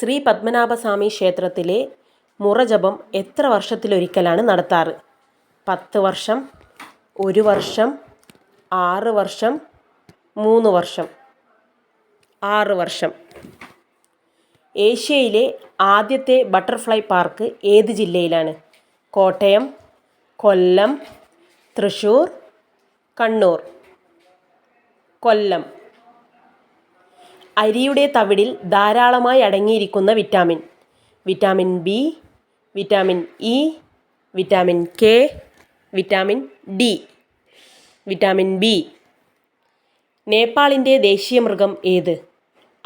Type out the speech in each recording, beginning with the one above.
ശ്രീ പത്മനാഭസ്വാമി ക്ഷേത്രത്തിലെ മുറജപം എത്ര വർഷത്തിലൊരിക്കലാണ് നടത്താറ്? പത്ത് വർഷം ഒരു വർഷം ആറ് വർഷം മൂന്ന് വർഷം. ആറ് വർഷം. ഏഷ്യയിലെ ആദ്യത്തെ ബട്ടർഫ്ലൈ പാർക്ക് ഏത് ജില്ലയിലാണ്? കോട്ടയം കൊല്ലം തൃശ്ശൂർ കണ്ണൂർ. കൊല്ലം. അരിയുടെ തവിടിൽ ധാരാളമായി അടങ്ങിയിരിക്കുന്ന vitamin. Vitamin B vitamin E vitamin K vitamin D vitamin B. നേപ്പാളിന്റെ ദേശീയ മൃഗം ഏത്?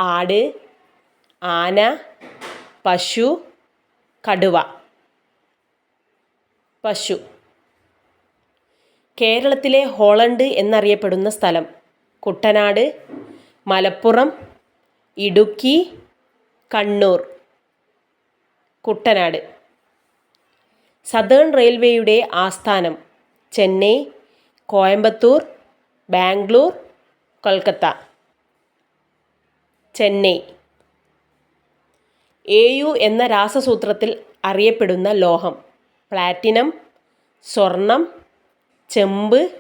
ആട് ആന പശു കടുവ. പശു. കേരളത്തിലെ ഹോളണ്ട് എന്നറിയപ്പെടുന്ന സ്ഥലം കുട്ടനാട് മലപ്പുറം ഇടുക്കി കണ്ണൂർ കുട്ടനാട്. സതേൺ റെയിൽവേയുടെ ആസ്ഥാനം ചെന്നൈ കോയമ്പത്തൂർ ബാംഗ്ലൂർ കൊൽക്കത്ത. ചെന്നൈ. എ യു എന്ന രാസസൂത്രത്തിൽ അറിയപ്പെടുന്ന ലോഹം. പ്ലാറ്റിനം സ്വർണം ചെമ്പ്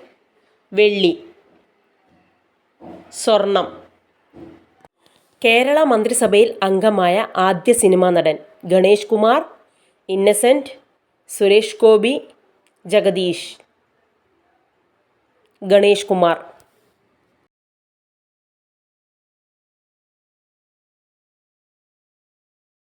വെള്ളി. സ്വർണം. കേരള മന്ത്രിസഭയിൽ അംഗമായ ആദ്യ സിനിമാ നടൻ ഗണേഷ് കുമാർ ഇന്നസെന്റ് സുരേഷ് ഗോപി ജഗദീഷ്. ഗണേഷ് കുമാർ.